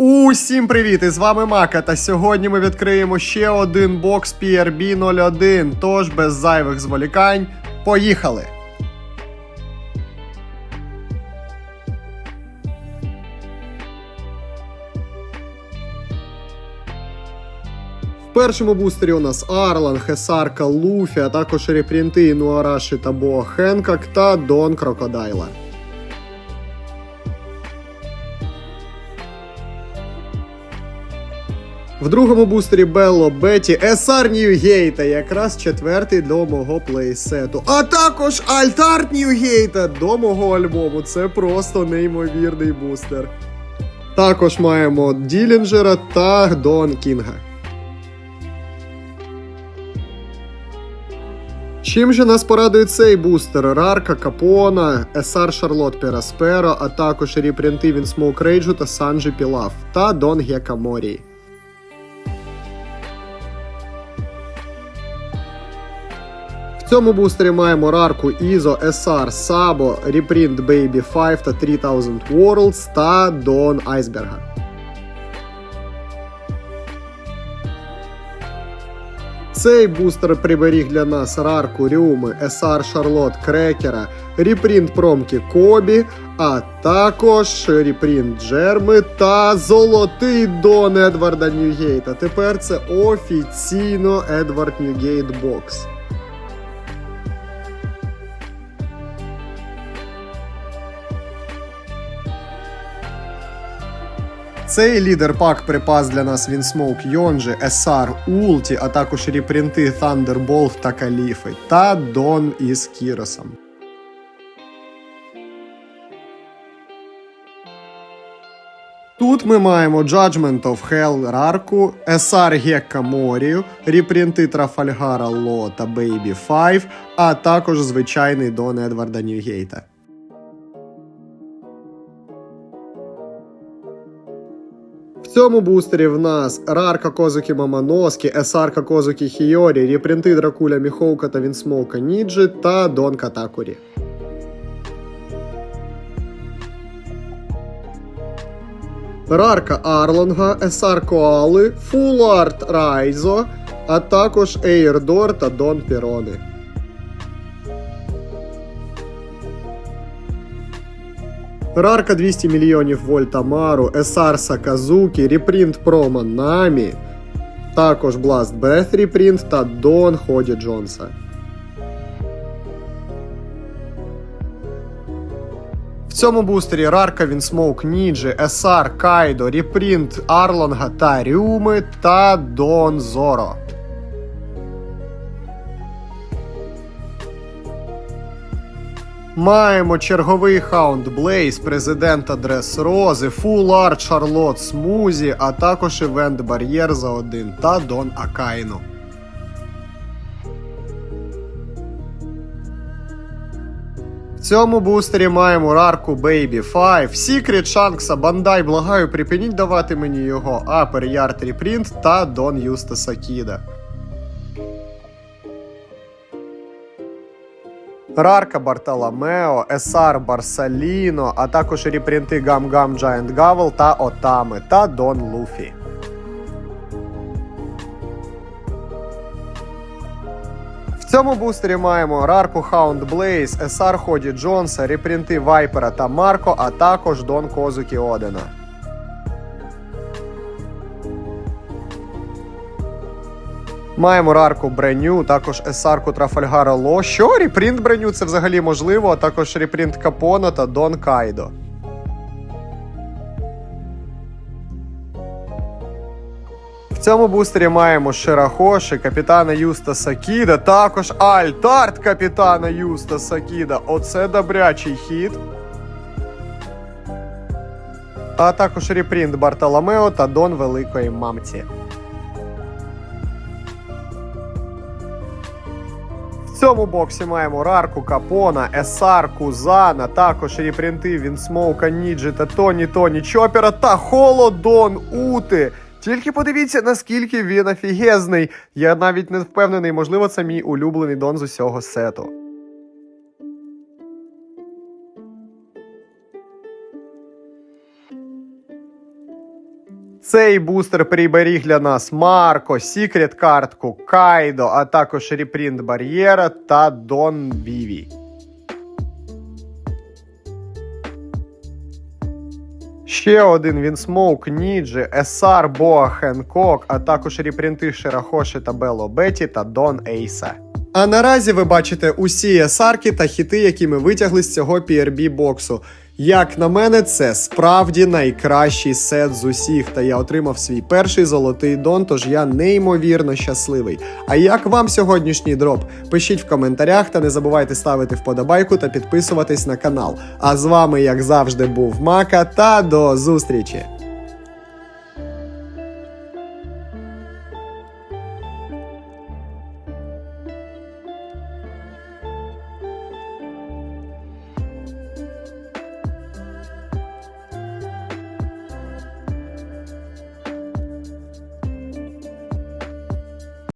Усім привіт! І з вами Мака. Та сьогодні ми відкриємо ще один бокс PRB 01. Тож без зайвих зволікань. Поїхали! В першому бустері у нас Арлан, Хесарка, Луфі, а також репрінти Нуараші та Боа Хенкак та Дон Крокодайла. В другому бустері Белло Беті SR Ньюгейта, якраз четвертий до мого плейсету. А також Альтарт Ньюгейта до мого альбому. Це просто неймовірний бустер. Також маємо Ділінджера та Дон Кінга. Чим же нас порадує цей бустер? Рарка, Капона, SR Шарлот Перасперо, а також репринти Він Смоук Рейджу та Санджі Пілав та Дон Гекаморі. Цьому бустері маємо рарку ISO, SR, Sabo, Reprint Baby 5 та 3000 Worlds та Дон Айсберга. Цей бустер приберіг для нас рарку Рюми, SR Шарлот Крекера, репринт промки Кобі, а також репринт Джерми та золотий Дон Едварда Ньюгейта. Тепер це офіційно Едвард Ньюгейт бокс. Цей лідер пак припас для нас Вінсмоук Йонджі, SR Улті, а також репринти Thunderbolt та Каліфи та Дон із Кіросом. Тут ми маємо Judgment of Hell Рарку, SR Гекка Морію, репринти Трафальгара Ло та Baby 5, а також звичайний Дон Едварда Ньюгейта. Цьому бустері в нас Рарка Козуки Маманоскі, Есарка Козуки Хіорі, репринти Дракуля Міхоука та Вінсмоука Ніджі та Дон Катакурі. Рарка Арлонга, Есар Коали, Фул Арт Райзо, а також Ейрдор та Дон Пірони. Рарка 200 мільйонів вольт Амару, Есар Саказукі, репринт Промо Намі, також Blast Breath репринт та Дон Ході Джонса. В цьому бустері Рарка Вінсмоук Ніджі, Есар Кайдо, репринт Арлонга та Рюми та Дон Зоро. Маємо черговий хаунд Блейз, президента Дрес Рози, Фул Арт Шарлот Смузі, а також івент Бар'єр за один та Дон Акайну. В цьому бустері маємо рарку Baby 5, Secret Shanks, Бандай, благаю, припиніть давати мені його, Апер Ярд Репринт та Дон Юстаса Кіда. Рарка Бартоломео, Есар Барсаліно, а також репринти Гам Гам Giant Гавел та Отами та Дон Луфі. В цьому бустері маємо Рарку Hound Blaze, Есар Ході Джонса, репринти Вайпера та Марко, а також Дон Козукі Одена. Маємо рарку Бреню, також есарку Трафальгара Ло. Що? Репринт Бреню це взагалі можливо, а також репринт Капона та Дон Кайдо. В цьому бустері маємо Ширахоші, капітана Юстаса Кіда, також Альтарт капітана Юстаса Кіда. Оце добрячий хід. А також репринт Бартоломео та Дон Великої Мамці. Цьому боксі маємо Рарку Капона, Есар Кузана, також репринти Вінсмоука Ніджі та Тоні Тоні Чопера та Холодон Ути. Тільки подивіться, наскільки він офігезний. Я навіть не впевнений, можливо, це мій улюблений дон з усього сету. Цей бустер приберіг для нас Марко, Сікрет картку, Кайдо, а також репринт Бар'єра та Дон Віві. Ще один Вінсмоук, Ніджі, Есар, Боа, Хенкок, а також репринти Ширахоші та Бело Беті та Дон Ейса. А наразі ви бачите усі есарки та хіти, які ми витягли з цього PRB боксу. Як на мене, це справді найкращий сет з усіх, та я отримав свій перший золотий дон, тож я неймовірно щасливий. А як вам сьогоднішній дроп? Пишіть в коментарях та не забувайте ставити вподобайку та підписуватись на канал. А з вами, як завжди, був Мака, та до зустрічі!